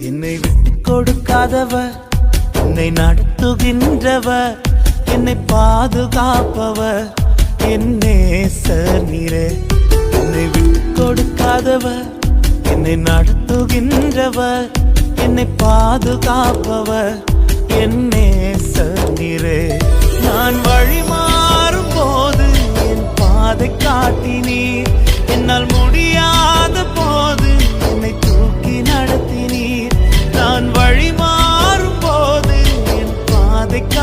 என்னை விட்டு கொடுக்காதவர். என்னை நடத்துகின்றவர். என்னை பாதுகாப்பவர். என் நேசர் நீரே. என்னை விட்டு கொடுக்காதவர். என்னை நடத்துகின்றவர். என்னை பாதுகாப்பவர். என் நேசர் நீரே. நான் வழிமா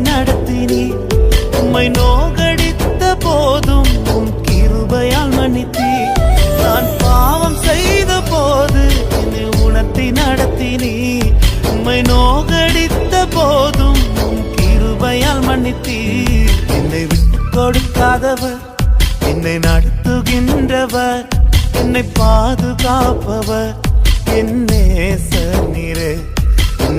நடத்தினி. உம்மை நோகடித்த போதும் உம் கிருபையால் மன்னித்தி. நான் பாவம் செய்த போது என்னை உணர்த்தி நடத்தினி. உம்மை நோகடித்த போதும் உம் கிருபையால் மன்னித்தி. என்னை விட்டு கொடுக்காதவர் என்னை நடத்துகின்றவர் என்னை பாதுகாப்பவர். என்னே சர் நிறை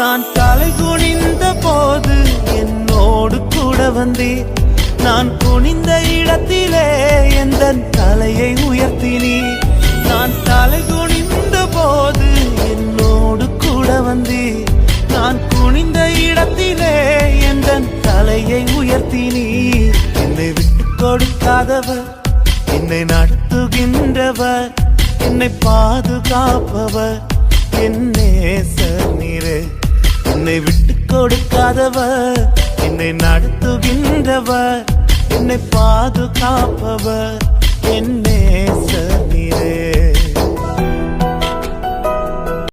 நான் தலை குனிந்த போது என்னோடு கூட வந்தீர். நான் குனிந்த இடத்திலே எந்த தலையை உயர்த்தினீர். நான் தலை குனிந்த போது என்னோடு கூட வந்தீர். நான் குனிந்த இடத்திலே எந்த தலையை உயர்த்தினீர். என்னை விட்டு கொடுக்காதவர் என்னை நடத்துகின்றவர் என்னை பாதுகாப்பவர். என் நேசர் நீரே. என்னை விட்டு கொடுக்காதவர் என்னை நடத்துகின்றவர் என்னை பாதுகாப்பவர் என்